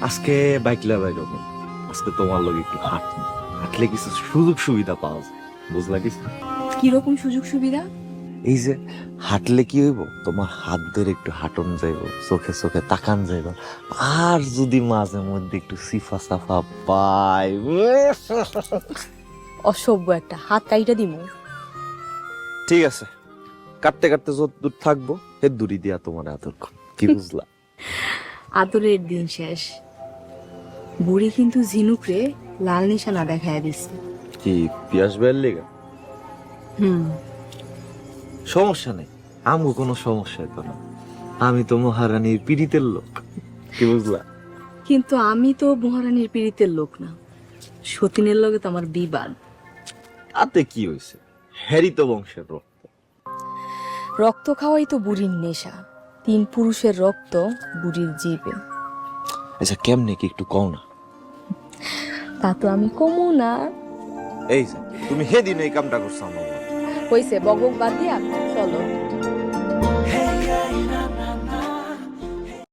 আজকে বাইক লে বাইর হব। আজকে তোমার লগে একটু হাঁট হাঁটলে কিছু সুযোগ সুবিধা পাওয়া যায় বুঝলা কিছু কীরকম সুযোগ সুবিধা? এই যে হাঁটলে কি হইব? তোমার হাত ধরে একটু হাঁটন যাইব চোখে চোখে তাকান যাইব। আর যদি মাঝে মধ্যে একটু সিফা সাফা পাই অসভ্য একটা হাত কাইটা দিমু। ঠিক আছে। কাটতে কাটতে যত দূর থাকব এর দূরি দিয়া তোমার আদর কি বুঝলা? আদরের দিন শেষ। বুড়ি কিন্তু ঝিনুকরে লাল নিশানা দেখায় দিছে। কি পিয়াস বের লেগা? হুম। সমস্যা নেই। আমগো কোনো সমস্যা তো না। আমি তো মহারানীর পীড়িতের লোক। কি বুঝলা? কিন্তু আমি তো মহারানীর পীড়িতের লোক না। সতীনের লগে তো আমার বিবাদ। তাতে কি হয়েছে হ্যারি তো বংশের রক্ত। রক্ত খাওয়াই তো বুড়ির নেশা। তিন পুরুষের রক্ত বুড়ির জিবে। আচ্ছা কেমনে কি একটু কও না? তা তো আমি কমু না। এই যে তুমি হেদিন এই কামটা করছ আমার। হইছে বকবক বাদ দিয়া চলো।